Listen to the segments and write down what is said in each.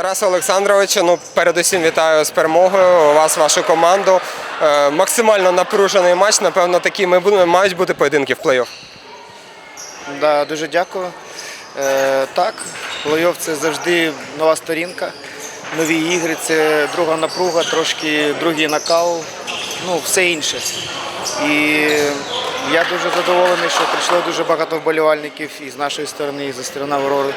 Тараса Олександровича, ну передусім вітаю з перемогою. Вас, вашу команду. Е, максимально напружений матч. Напевно, такі ми будемо мають бути поєдинки в плей-офф. Да, дуже дякую. Е, так, плей-офф це завжди нова сторінка, нові ігри, це друга напруга, трошки другий накал, ну все інше. І я дуже задоволений, що прийшло дуже багато вболівальників і з нашої сторони, і зі сторони Аврори.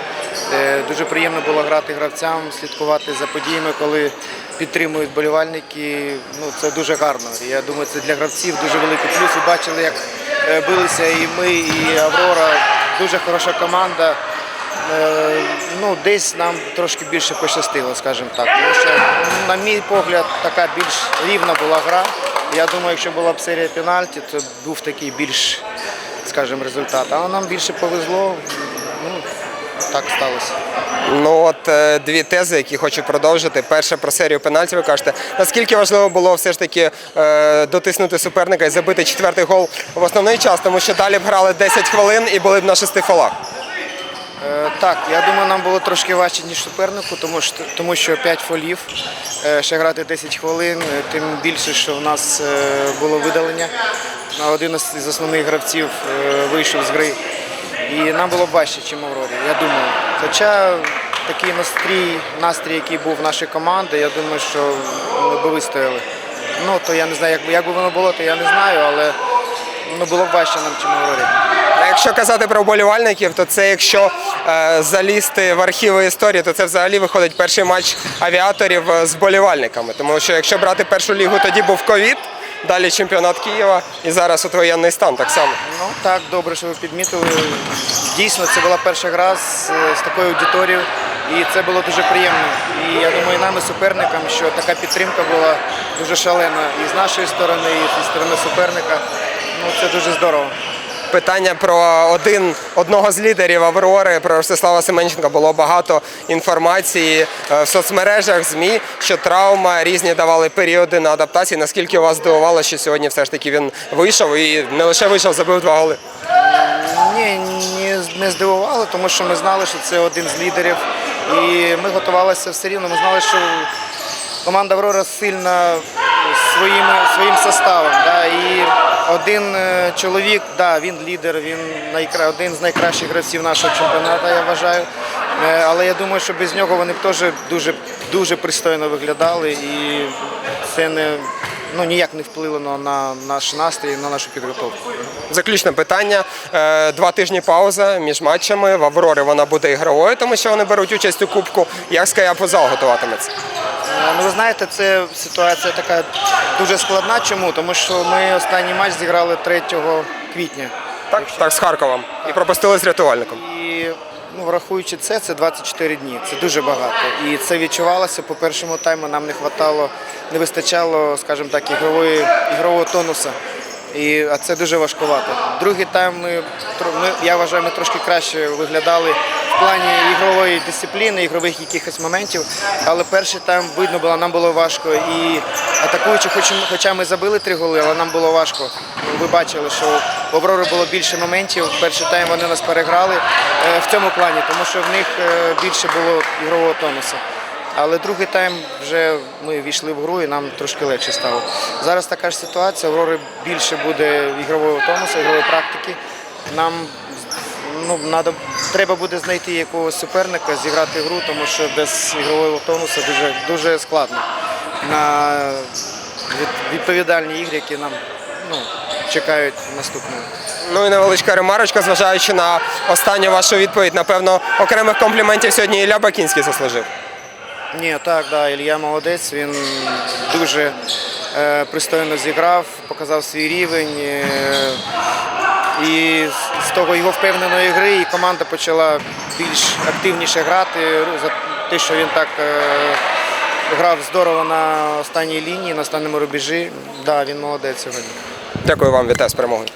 Е, дуже приємно було грати гравцям, слідкувати за подіями, коли підтримують вболівальники. Ну, це дуже гарно. Я думаю, це для гравців дуже великий плюс. Ви бачили, як е, билися і ми, і Аврора. Дуже хороша команда. Е, Ну, десь нам трошки більше пощастило, скажімо так. Тому що, на мій погляд, така більш рівна була гра. Я думаю, якщо була б серія пенальті, то був такий більш, скажімо, результат. Але нам більше повезло. Ну, так сталося. Ну от е, дві тези, які хочу продовжити. Перше про серію пенальтів. Ви кажете, наскільки важливо було все ж таки е, дотиснути суперника і забити четвертий гол в основний час, тому що далі б грали 10 хвилин і були б на шести фолах. Е, Так, я думаю, нам було трошки важче, ніж супернику, тому що, тому що 5 фолів, е, ще грати 10 хвилин, е, тим більше, що в нас було видалення. А Один із основних гравців вийшов з гри. І нам було важче, ніж Аврорі, я думаю. Хоча такий настрій, настрій, який був в нашої команди, я думаю, що ми б вистояли. Ну, то я не знаю, як би, як би воно було, то я не знаю, але ну, було б важче нам, ніж Аврорі. Якщо казати про вболівальників, то це якщо е, залізти в архіви історії, то це взагалі виходить перший матч авіаторів е, з вболівальниками. Тому що якщо брати першу лігу, тоді був ковід, далі чемпіонат Києва і зараз от воєнний стан так само. Ну так, добре, що ви підмітили. Дійсно, це була перша гра з, з такою аудиторією, і це було дуже приємно. І я думаю, нам і суперникам, що така підтримка була дуже шалена і з нашої сторони, і зі сторони суперника. Ну це дуже здорово. Питання про один одного з лідерів Аврори, про Ростислава Семенченка, було багато інформації е, в соцмережах, ЗМІ, що травма різні давали періоди на адаптації. Наскільки вас здивувало, що сьогодні все ж таки він вийшов і не лише вийшов, забив два голи. Ні, ні, не здивувало, тому що ми знали, що це один з лідерів. І ми готувалися все рівно. Ми знали, що команда Аврора сильна своїм, своїм составом. Да, і один е, чоловік, да, він лідер, він найкра... один з найкращих гравців нашого чемпіонату, я вважаю. Е, Але я думаю, що без нього вони б теж дуже, дуже пристойно виглядали. І це не, ну, ніяк не вплило на- на наш настрій, на нашу підготовку. Заключне питання. Е, Два тижні пауза між матчами. В Аврорі вона буде ігровою, тому що вони беруть участь у кубку. Як Скаяпозал готуватиметься? Е, Ну, ви знаєте, це ситуація така дуже складна. Чому? Тому що ми останній матч зіграли 3 квітня. Так, так, з Харковом. І пропустили з рятувальником. І ну, врахуючи це, це 24 дні. Це дуже багато. І це відчувалося по першому тайму. Нам не хватало, не вистачало, скажімо так, ігрової, ігрового тонуса. І, а це дуже важкувато. Другий тайм ми, ми, я вважаю, ми трошки краще виглядали в плані ігрової дисципліни, ігрових якихось моментів. Але перший тайм видно було, нам було важко. І атакуючи, хоча ми забили три голи, але нам було важко. Ви бачили, що у Аврори було більше моментів. Перший тайм вони нас переграли е, в цьому плані, тому що в них е, більше було ігрового тонусу. Але другий тайм вже ми війшли в гру і нам трошки легше стало. Зараз така ж ситуація, Аврори більше буде ігрового тонусу, ігрової практики. Нам ну, надо, треба буде знайти якогось суперника, зіграти гру, тому що без ігрового тонусу дуже, дуже складно на відповідальні ігри, які нам ну, чекають наступного. Ну і невеличка ремарочка, зважаючи на останню вашу відповідь. Напевно, окремих компліментів сьогодні Ілля Бакінський заслужив. Ні, так, да, Ілья молодець, він дуже е, пристойно зіграв, показав свій рівень. Е, і з- того його впевненої гри і команда почала більш активніше грати за те, що він так е, грав здорово на останній лінії, на останньому рубежі. Да, він молодець сьогодні. Дякую вам, вітаю з перемогою.